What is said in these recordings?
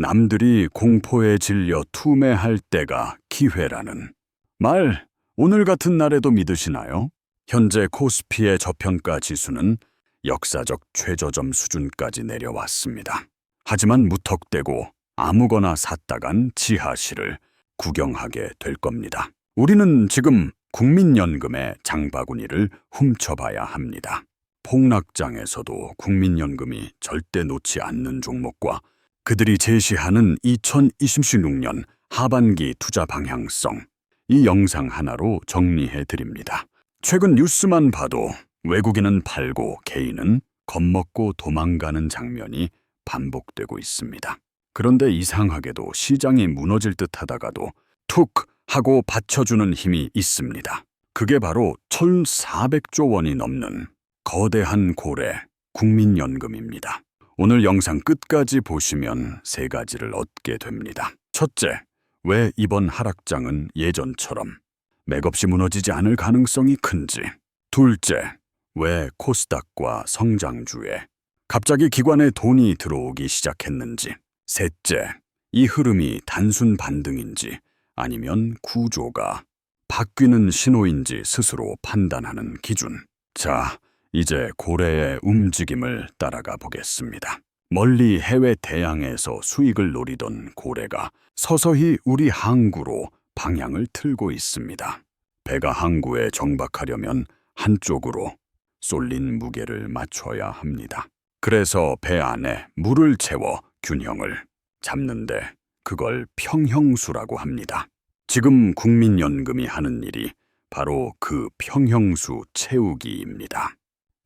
남들이 공포에 질려 투매할 때가 기회라는 말 오늘 같은 날에도 믿으시나요? 현재 코스피의 저평가 지수는 역사적 최저점 수준까지 내려왔습니다. 하지만 무턱대고 아무거나 샀다간 지하실을 구경하게 될 겁니다. 우리는 지금 국민연금의 장바구니를 훔쳐봐야 합니다. 폭락장에서도 국민연금이 절대 놓지 않는 종목과 그들이 제시하는 2026년 하반기 투자 방향성, 이 영상 하나로 정리해 드립니다. 최근 뉴스만 봐도 외국인은 팔고 개인은 겁먹고 도망가는 장면이 반복되고 있습니다. 그런데 이상하게도 시장이 무너질 듯 하다가도 툭 하고 받쳐주는 힘이 있습니다. 그게 바로 1,400조 원이 넘는 거대한 고래 국민연금입니다. 오늘 영상 끝까지 보시면 세 가지를 얻게 됩니다. 첫째, 왜 이번 하락장은 예전처럼 맥없이 무너지지 않을 가능성이 큰지. 둘째, 왜 코스닥과 성장주에 갑자기 기관에 돈이 들어오기 시작했는지. 셋째, 이 흐름이 단순 반등인지 아니면 구조가 바뀌는 신호인지 스스로 판단하는 기준. 자, 이제 고래의 움직임을 따라가 보겠습니다. 멀리 해외 대양에서 수익을 노리던 고래가 서서히 우리 항구로 방향을 틀고 있습니다. 배가 항구에 정박하려면 한쪽으로 쏠린 무게를 맞춰야 합니다. 그래서 배 안에 물을 채워 균형을 잡는데 그걸 평형수라고 합니다. 지금 국민연금이 하는 일이 바로 그 평형수 채우기입니다.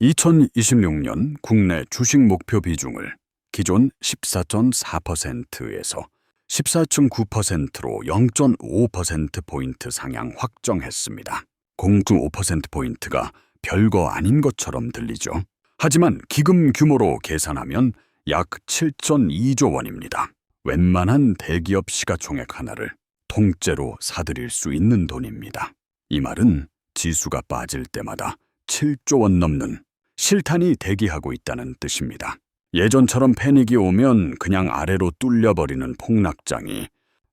2026년 국내 주식 목표 비중을 기존 14.4%에서 14.9%로 0.5%포인트 상향 확정했습니다. 공주 5%포인트가 별거 아닌 것처럼 들리죠. 하지만 기금 규모로 계산하면 약 7.2조 원입니다. 웬만한 대기업 시가총액 하나를 통째로 사들일 수 있는 돈입니다. 이 말은 지수가 빠질 때마다 7조 원 넘는 실탄이 대기하고 있다는 뜻입니다. 예전처럼 패닉이 오면 그냥 아래로 뚫려버리는 폭락장이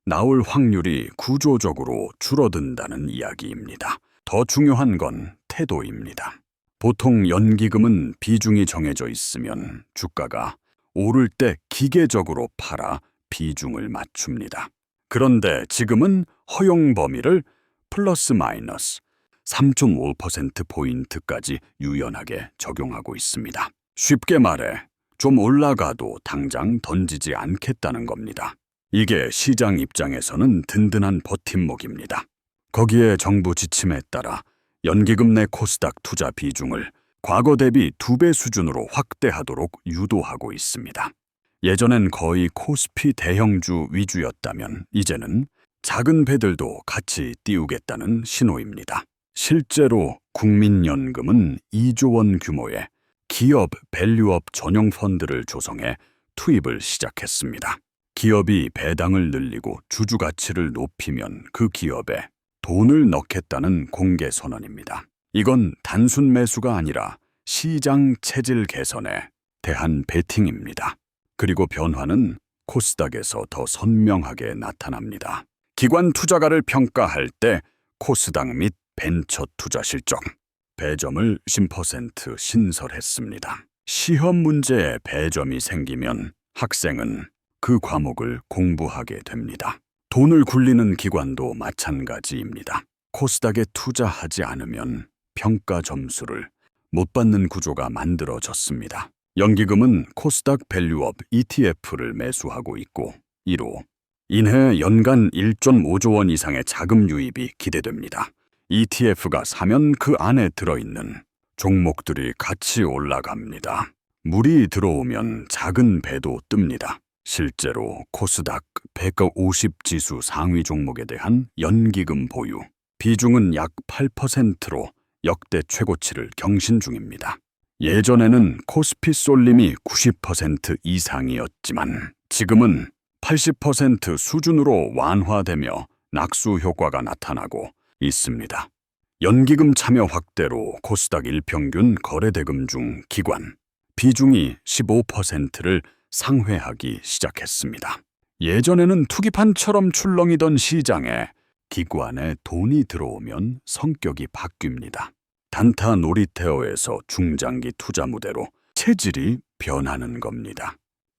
나올 확률이 구조적으로 줄어든다는 이야기입니다. 더 중요한 건 태도입니다. 보통 연기금은 비중이 정해져 있으면 주가가 오를 때 기계적으로 팔아 비중을 맞춥니다. 그런데 지금은 허용 범위를 플러스 마이너스 3.5%포인트까지 유연하게 적용하고 있습니다. 쉽게 말해 좀 올라가도 당장 던지지 않겠다는 겁니다. 이게 시장 입장에서는 든든한 버팀목입니다. 거기에 정부 지침에 따라 연기금 내 코스닥 투자 비중을 과거 대비 두 배 수준으로 확대하도록 유도하고 있습니다. 예전엔 거의 코스피 대형주 위주였다면 이제는 작은 배들도 같이 띄우겠다는 신호입니다. 실제로 국민연금은 2조 원 규모의 기업 밸류업 전용 펀드를 조성해 투입을 시작했습니다. 기업이 배당을 늘리고 주주 가치를 높이면 그 기업에 돈을 넣겠다는 공개 선언입니다. 이건 단순 매수가 아니라 시장 체질 개선에 대한 베팅입니다. 그리고 변화는 코스닥에서 더 선명하게 나타납니다. 기관 투자가를 평가할 때 코스닥 및 벤처 투자 실적 배점을 10% 신설했습니다. 시험 문제에 배점이 생기면 학생은 그 과목을 공부하게 됩니다. 돈을 굴리는 기관도 마찬가지입니다. 코스닥에 투자하지 않으면 평가 점수를 못 받는 구조가 만들어졌습니다. 연기금은 코스닥 밸류업 ETF를 매수하고 있고 이로 인해 연간 1.5조 원 이상의 자금 유입이 기대됩니다. ETF가 사면 그 안에 들어있는 종목들이 같이 올라갑니다. 물이 들어오면 작은 배도 뜹니다. 실제로 코스닥 150 지수 상위 종목에 대한 연기금 보유 비중은 약 8%로 역대 최고치를 경신 중입니다. 예전에는 코스피 쏠림이 90% 이상이었지만 지금은 80% 수준으로 완화되며 낙수 효과가 나타나고 있습니다. 연기금 참여 확대로 코스닥 일평균 거래대금 중 기관 비중이 15%를 상회하기 시작했습니다. 예전에는 투기판처럼 출렁이던 시장에 기관에 돈이 들어오면 성격이 바뀝니다. 단타 놀이테어에서 중장기 투자 무대로 체질이 변하는 겁니다.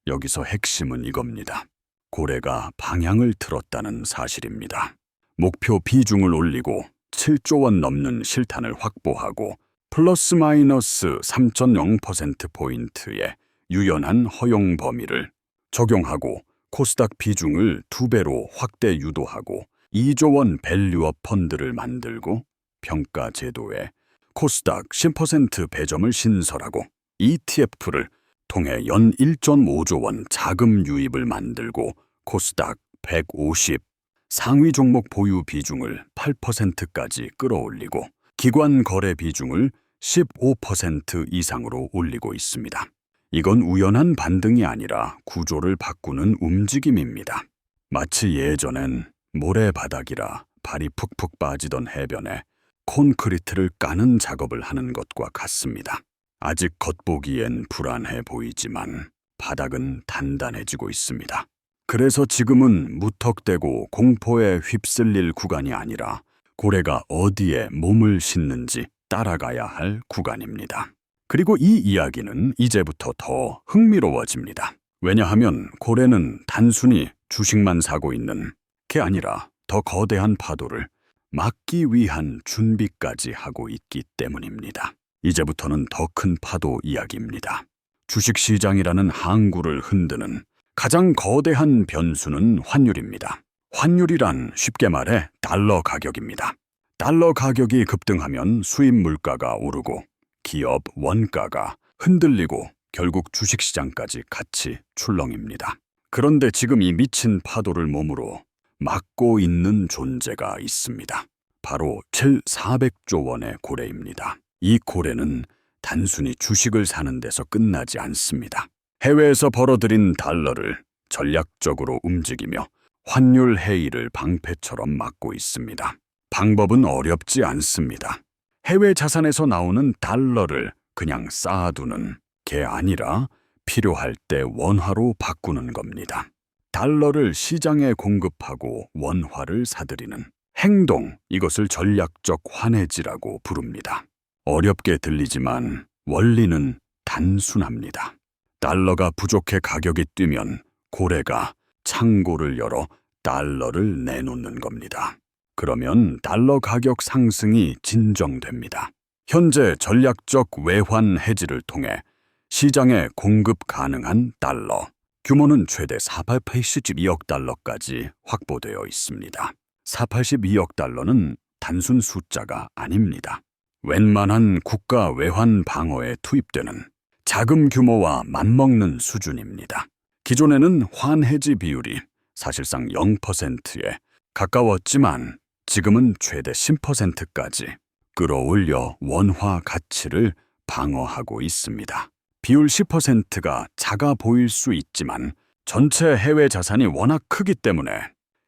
여기서 핵심은 이겁니다. 고래가 방향을 틀었다는 사실입니다. 목표 비중을 올리고 7조 원 넘는 실탄을 확보하고 플러스 마이너스 3.0%포인트의 유연한 허용 범위를 적용하고 코스닥 비중을 두 배로 확대 유도하고 2조 원 밸류업 펀드를 만들고 평가 제도에 코스닥 10% 배점을 신설하고 ETF를 통해 연 1.5조 원 자금 유입을 만들고 코스닥 150 상위 종목 보유 비중을 8%까지 끌어올리고 기관 거래 비중을 15% 이상으로 올리고 있습니다. 이건 우연한 반등이 아니라 구조를 바꾸는 움직임입니다. 마치 예전엔 모래바닥이라 발이 푹푹 빠지던 해변에 콘크리트를 까는 작업을 하는 것과 같습니다. 아직 겉보기엔 불안해 보이지만 바닥은 단단해지고 있습니다. 그래서 지금은 무턱대고 공포에 휩쓸릴 구간이 아니라 고래가 어디에 몸을 싣는지 따라가야 할 구간입니다. 그리고 이 이야기는 이제부터 더 흥미로워집니다. 왜냐하면 고래는 단순히 주식만 사고 있는 게 아니라 더 거대한 파도를 막기 위한 준비까지 하고 있기 때문입니다. 이제부터는 더 큰 파도 이야기입니다. 주식시장이라는 항구를 흔드는 가장 거대한 변수는 환율입니다. 환율이란 쉽게 말해 달러 가격입니다. 달러 가격이 급등하면 수입 물가가 오르고 기업 원가가 흔들리고 결국 주식시장까지 같이 출렁입니다. 그런데 지금 이 미친 파도를 몸으로 막고 있는 존재가 있습니다. 바로 7, 400조 원의 고래입니다. 이 고래는 단순히 주식을 사는 데서 끝나지 않습니다. 해외에서 벌어들인 달러를 전략적으로 움직이며 환율 해이를 방패처럼 막고 있습니다. 방법은 어렵지 않습니다. 해외 자산에서 나오는 달러를 그냥 쌓아두는 게 아니라 필요할 때 원화로 바꾸는 겁니다. 달러를 시장에 공급하고 원화를 사들이는 행동, 이것을 전략적 환해지라고 부릅니다. 어렵게 들리지만 원리는 단순합니다. 달러가 부족해 가격이 뛰면 고래가 창고를 열어 달러를 내놓는 겁니다. 그러면 달러 가격 상승이 진정됩니다. 현재 전략적 외환 해지를 통해 시장에 공급 가능한 달러, 규모는 최대 482억 달러까지 확보되어 있습니다. 482억 달러는 단순 숫자가 아닙니다. 웬만한 국가 외환 방어에 투입되는 자금 규모와 맞먹는 수준입니다. 기존에는 환해지 비율이 사실상 0%에 가까웠지만 지금은 최대 10%까지 끌어올려 원화 가치를 방어하고 있습니다. 비율 10%가 작아 보일 수 있지만 전체 해외 자산이 워낙 크기 때문에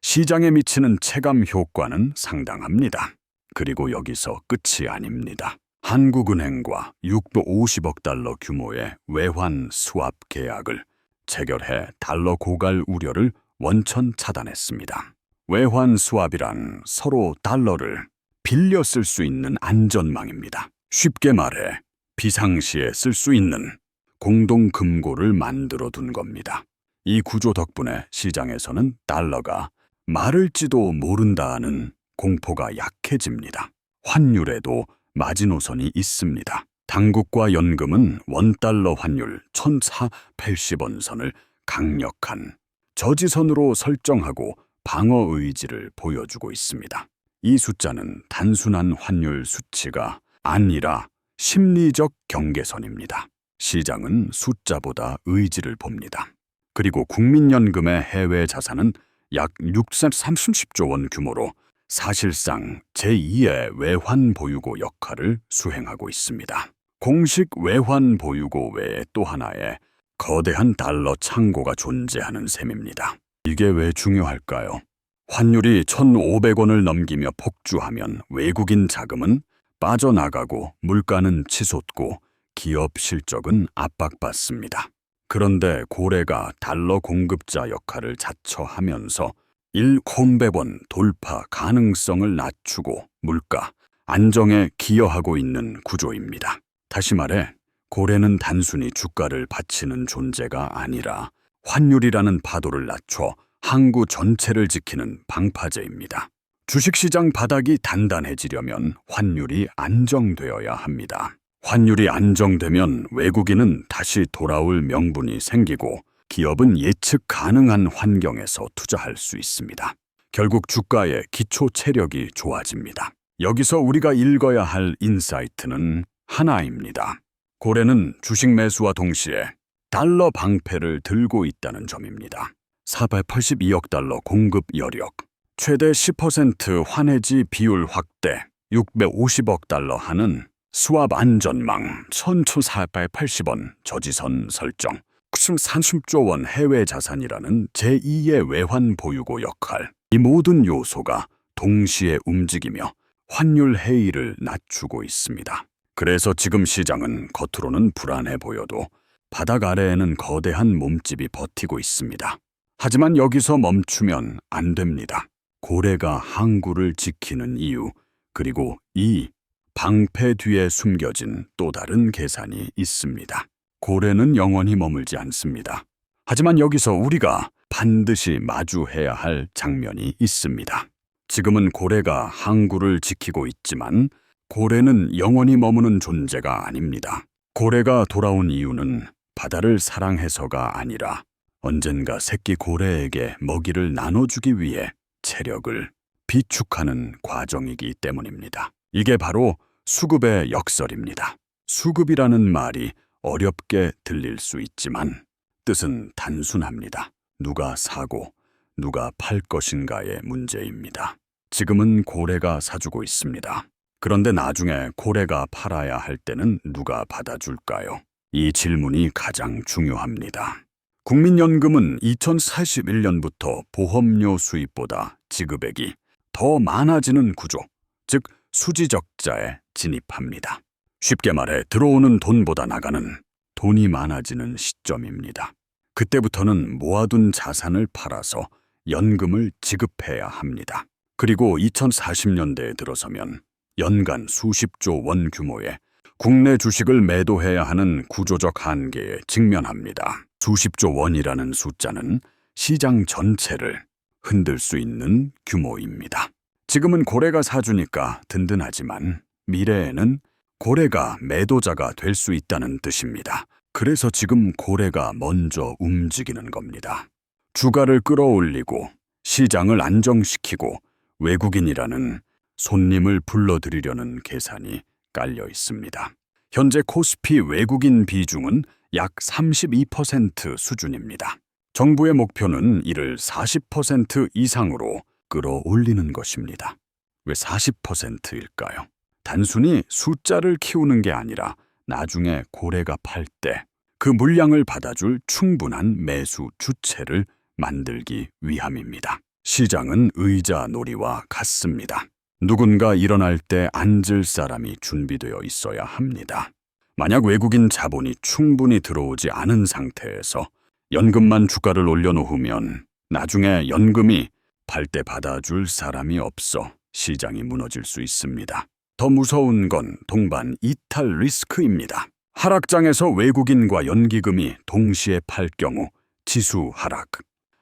시장에 미치는 체감 효과는 상당합니다. 그리고 여기서 끝이 아닙니다. 한국은행과 650억 달러 규모의 외환 수합 계약을 체결해 달러 고갈 우려를 원천 차단했습니다. 외환 수합이란 서로 달러를 빌려 쓸 수 있는 안전망입니다. 쉽게 말해 비상시에 쓸 수 있는 공동 금고를 만들어 둔 겁니다. 이 구조 덕분에 시장에서는 달러가 마를지도 모른다는 공포가 약해집니다. 환율에도 마지노선이 있습니다. 당국과 연금은 원달러 환율 1480원 선을 강력한 저지선으로 설정하고 방어 의지를 보여주고 있습니다. 이 숫자는 단순한 환율 수치가 아니라 심리적 경계선입니다. 시장은 숫자보다 의지를 봅니다. 그리고 국민연금의 해외 자산은 약 630조 원 규모로 사실상 제2의 외환 보유고 역할을 수행하고 있습니다. 공식 외환 보유고 외에 또 하나의 거대한 달러 창고가 존재하는 셈입니다. 이게 왜 중요할까요? 환율이 1,500원을 넘기며 폭주하면 외국인 자금은 빠져나가고 물가는 치솟고 기업 실적은 압박받습니다. 그런데 고래가 달러 공급자 역할을 자처하면서 1콤배번 돌파 가능성을 낮추고 물가 안정에 기여하고 있는 구조입니다. 다시 말해 고래는 단순히 주가를 바치는 존재가 아니라 환율이라는 파도를 낮춰 항구 전체를 지키는 방파제입니다. 주식시장 바닥이 단단해지려면 환율이 안정되어야 합니다. 환율이 안정되면 외국인은 다시 돌아올 명분이 생기고 기업은 예측 가능한 환경에서 투자할 수 있습니다. 결국 주가의 기초 체력이 좋아집니다. 여기서 우리가 읽어야 할 인사이트는 하나입니다. 고래는 주식 매수와 동시에 달러 방패를 들고 있다는 점입니다. 482억 달러 공급 여력, 최대 10% 환해지 비율 확대, 650억 달러 하는 수압 안전망, 1,480원 저지선 설정, 30조 원 해외 자산이라는 제2의 외환 보유고 역할. 이 모든 요소가 동시에 움직이며 환율 해이를 낮추고 있습니다. 그래서 지금 시장은 겉으로는 불안해 보여도 바닥 아래에는 거대한 몸집이 버티고 있습니다. 하지만 여기서 멈추면 안 됩니다. 고래가 항구를 지키는 이유, 그리고 이 방패 뒤에 숨겨진 또 다른 계산이 있습니다. 고래는 영원히 머물지 않습니다. 하지만 여기서 우리가 반드시 마주해야 할 장면이 있습니다. 지금은 고래가 항구를 지키고 있지만 고래는 영원히 머무는 존재가 아닙니다. 고래가 돌아온 이유는 바다를 사랑해서가 아니라 언젠가 새끼 고래에게 먹이를 나눠주기 위해 체력을 비축하는 과정이기 때문입니다. 이게 바로 수급의 역설입니다. 수급이라는 말이 어렵게 들릴 수 있지만 뜻은 단순합니다. 누가 사고 누가 팔 것인가의 문제입니다. 지금은 고래가 사주고 있습니다. 그런데 나중에 고래가 팔아야 할 때는 누가 받아줄까요? 이 질문이 가장 중요합니다. 국민연금은 2041년부터 보험료 수입보다 지급액이 더 많아지는 구조, 즉 수지적자에 진입합니다. 쉽게 말해 들어오는 돈보다 나가는 돈이 많아지는 시점입니다. 그때부터는 모아둔 자산을 팔아서 연금을 지급해야 합니다. 그리고 2040년대에 들어서면 연간 수십조 원 규모의 국내 주식을 매도해야 하는 구조적 한계에 직면합니다. 수십조 원이라는 숫자는 시장 전체를 흔들 수 있는 규모입니다. 지금은 고래가 사주니까 든든하지만 미래에는 고래가 매도자가 될 수 있다는 뜻입니다. 그래서 지금 고래가 먼저 움직이는 겁니다. 주가를 끌어올리고 시장을 안정시키고 외국인이라는 손님을 불러들이려는 계산이 깔려 있습니다. 현재 코스피 외국인 비중은 약 32% 수준입니다. 정부의 목표는 이를 40% 이상으로 끌어올리는 것입니다. 왜 40%일까요? 단순히 숫자를 키우는 게 아니라 나중에 고래가 팔 때 그 물량을 받아줄 충분한 매수 주체를 만들기 위함입니다. 시장은 의자 놀이와 같습니다. 누군가 일어날 때 앉을 사람이 준비되어 있어야 합니다. 만약 외국인 자본이 충분히 들어오지 않은 상태에서 연금만 주가를 올려놓으면 나중에 연금이 팔 때 받아줄 사람이 없어 시장이 무너질 수 있습니다. 더 무서운 건 동반 이탈 리스크입니다. 하락장에서 외국인과 연기금이 동시에 팔 경우 지수 하락.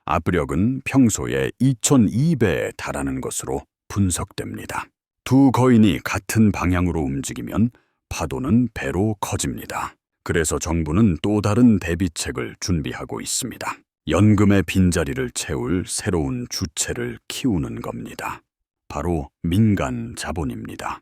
압력은 평소에 2002배에 달하는 것으로 분석됩니다. 두 거인이 같은 방향으로 움직이면 파도는 배로 커집니다. 그래서 정부는 또 다른 대비책을 준비하고 있습니다. 연금의 빈자리를 채울 새로운 주체를 키우는 겁니다. 바로 민간 자본입니다.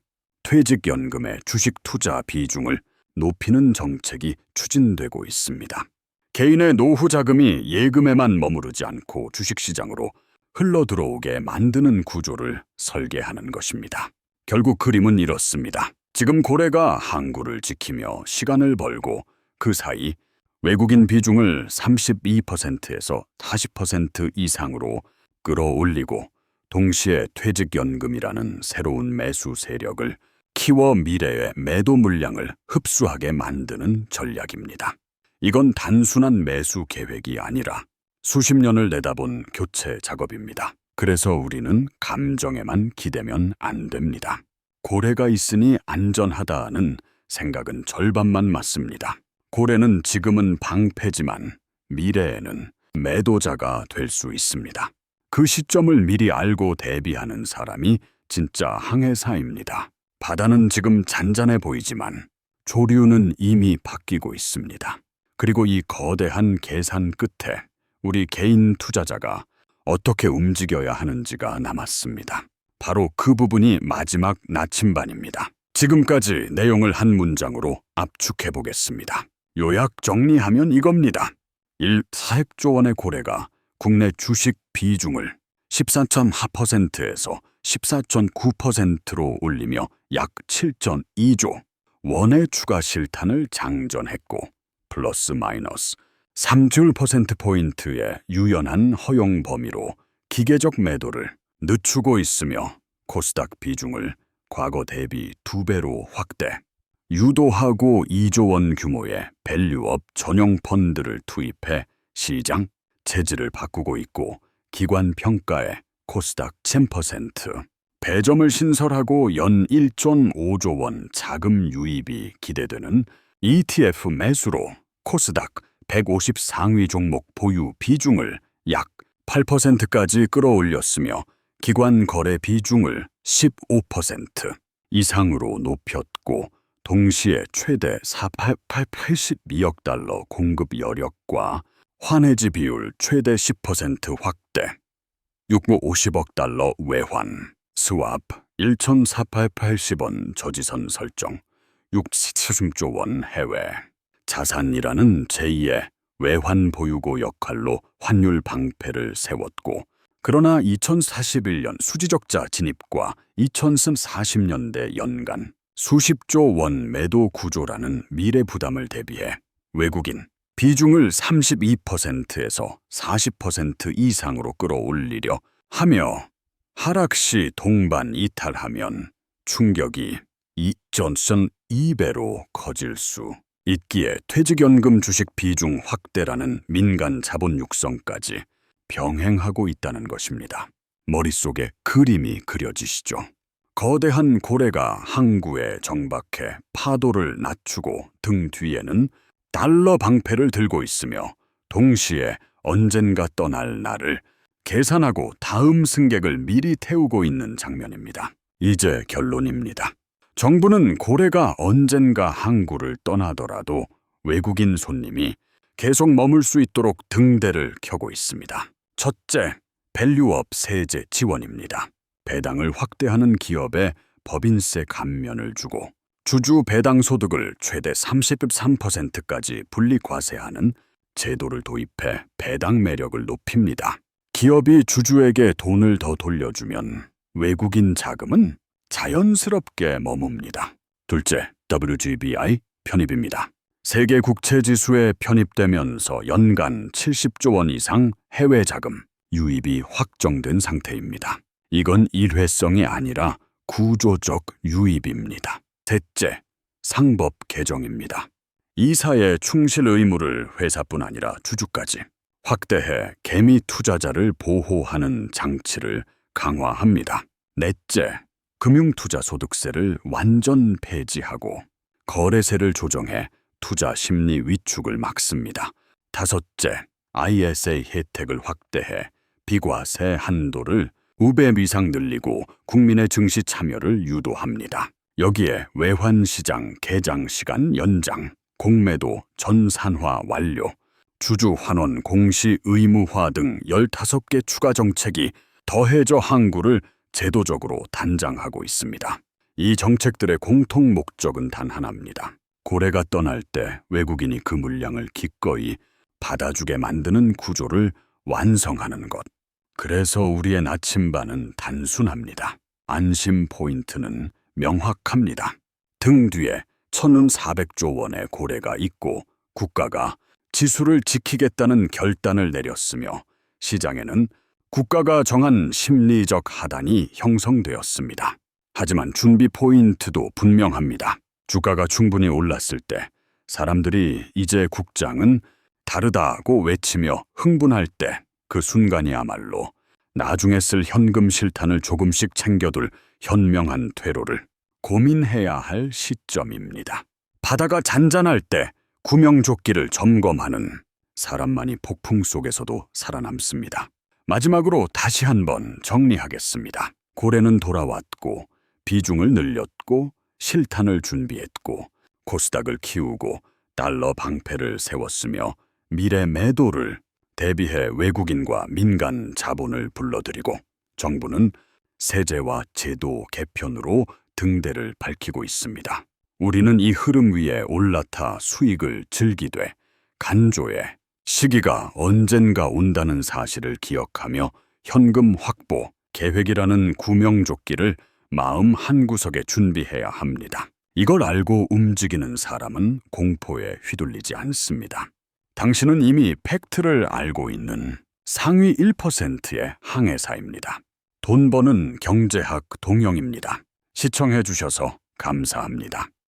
퇴직연금의 주식 투자 비중을 높이는 정책이 추진되고 있습니다. 개인의 노후 자금이 예금에만 머무르지 않고 주식시장으로 흘러 들어오게 만드는 구조를 설계하는 것입니다. 결국 그림은 이렇습니다. 지금 고래가 항구를 지키며 시간을 벌고 그 사이 외국인 비중을 32%에서 40% 이상으로 끌어올리고 동시에 퇴직연금이라는 새로운 매수 세력을 키워 미래의 매도 물량을 흡수하게 만드는 전략입니다. 이건 단순한 매수 계획이 아니라 수십 년을 내다본 교체 작업입니다. 그래서 우리는 감정에만 기대면 안 됩니다. 고래가 있으니 안전하다는 생각은 절반만 맞습니다. 고래는 지금은 방패지만 미래에는 매도자가 될 수 있습니다. 그 시점을 미리 알고 대비하는 사람이 진짜 항해사입니다. 바다는 지금 잔잔해 보이지만 조류는 이미 바뀌고 있습니다. 그리고 이 거대한 계산 끝에 우리 개인 투자자가 어떻게 움직여야 하는지가 남았습니다. 바로 그 부분이 마지막 나침반입니다. 지금까지 내용을 한 문장으로 압축해 보겠습니다. 요약 정리하면 이겁니다. 1. 400조 원의 고래가 국내 주식 비중을 14.4%에서 14.9%로 올리며 약 7.2조 원의 추가 실탄을 장전했고 플러스 마이너스 3.1%포인트의 유연한 허용 범위로 기계적 매도를 늦추고 있으며 코스닥 비중을 과거 대비 두 배로 확대, 유도하고 2조 원 규모의 밸류업 전용 펀드를 투입해 시장 체질을 바꾸고 있고 기관 평가에 코스닥 10%, 배점을 신설하고 연 1.5조 원 자금 유입이 기대되는 ETF 매수로 코스닥 150 상위 종목 보유 비중을 약 8%까지 끌어올렸으며 기관 거래 비중을 15% 이상으로 높였고 동시에 최대 482억 달러 공급 여력과 환해지 비율 최대 10% 확대 650억 달러 외환. 스왑 1,480원 저지선 설정. 670조 원 해외. 자산이라는 제2의 외환 보유고 역할로 환율 방패를 세웠고 그러나 2041년 수지적자 진입과 2040년대 연간 수십조 원 매도 구조라는 미래 부담을 대비해 외국인 비중을 32%에서 40% 이상으로 끌어올리려 하며 하락 시 동반 이탈하면 충격이 2.2배로 커질 수 있기에 퇴직연금 주식 비중 확대라는 민간 자본 육성까지 병행하고 있다는 것입니다. 머릿속에 그림이 그려지시죠. 거대한 고래가 항구에 정박해 파도를 낮추고 등 뒤에는 달러 방패를 들고 있으며 동시에 언젠가 떠날 날을 계산하고 다음 승객을 미리 태우고 있는 장면입니다. 이제 결론입니다. 정부는 고래가 언젠가 항구를 떠나더라도 외국인 손님이 계속 머물 수 있도록 등대를 켜고 있습니다. 첫째, 밸류업 세제 지원입니다. 배당을 확대하는 기업에 법인세 감면을 주고 주주 배당 소득을 최대 33%까지 분리 과세하는 제도를 도입해 배당 매력을 높입니다. 기업이 주주에게 돈을 더 돌려주면 외국인 자금은 자연스럽게 머뭅니다. 둘째, WGBI 편입입니다. 세계 국채 지수에 편입되면서 연간 70조 원 이상 해외 자금 유입이 확정된 상태입니다. 이건 일회성이 아니라 구조적 유입입니다. 셋째, 상법 개정입니다. 이사의 충실 의무를 회사뿐 아니라 주주까지 확대해 개미 투자자를 보호하는 장치를 강화합니다. 넷째, 금융투자소득세를 완전 폐지하고 거래세를 조정해 투자 심리 위축을 막습니다. 다섯째, ISA 혜택을 확대해 비과세 한도를 우배 미상 늘리고 국민의 증시 참여를 유도합니다. 여기에 외환시장 개장 시간 연장, 공매도 전산화 완료, 주주 환원 공시 의무화 등 15개 추가 정책이 더해져 항구를 제도적으로 단장하고 있습니다. 이 정책들의 공통 목적은 단 하나입니다. 고래가 떠날 때 외국인이 그 물량을 기꺼이 받아주게 만드는 구조를 완성하는 것. 그래서 우리의 나침반은 단순합니다. 안심 포인트는 명확합니다. 등 뒤에 1,400조 원의 고래가 있고 국가가 지수를 지키겠다는 결단을 내렸으며 시장에는 국가가 정한 심리적 하단이 형성되었습니다. 하지만 준비 포인트도 분명합니다. 주가가 충분히 올랐을 때 사람들이 이제 국장은 다르다고 외치며 흥분할 때 그 순간이야말로 나중에 쓸 현금 실탄을 조금씩 챙겨둘 현명한 퇴로를 고민해야 할 시점입니다. 바다가 잔잔할 때 구명조끼를 점검하는 사람만이 폭풍 속에서도 살아남습니다. 마지막으로 다시 한번 정리하겠습니다. 고래는 돌아왔고 비중을 늘렸고 실탄을 준비했고 코스닥을 키우고 달러 방패를 세웠으며 미래 매도를 대비해 외국인과 민간 자본을 불러들이고 정부는 세제와 제도 개편으로 등대를 밝히고 있습니다. 우리는 이 흐름 위에 올라타 수익을 즐기되 간조해 시기가 언젠가 온다는 사실을 기억하며 현금 확보 계획이라는 구명조끼를 마음 한구석에 준비해야 합니다. 이걸 알고 움직이는 사람은 공포에 휘둘리지 않습니다. 당신은 이미 팩트를 알고 있는 상위 1%의 항해사입니다. 돈 버는 경제학 동영입니다. 시청해 주셔서 감사합니다.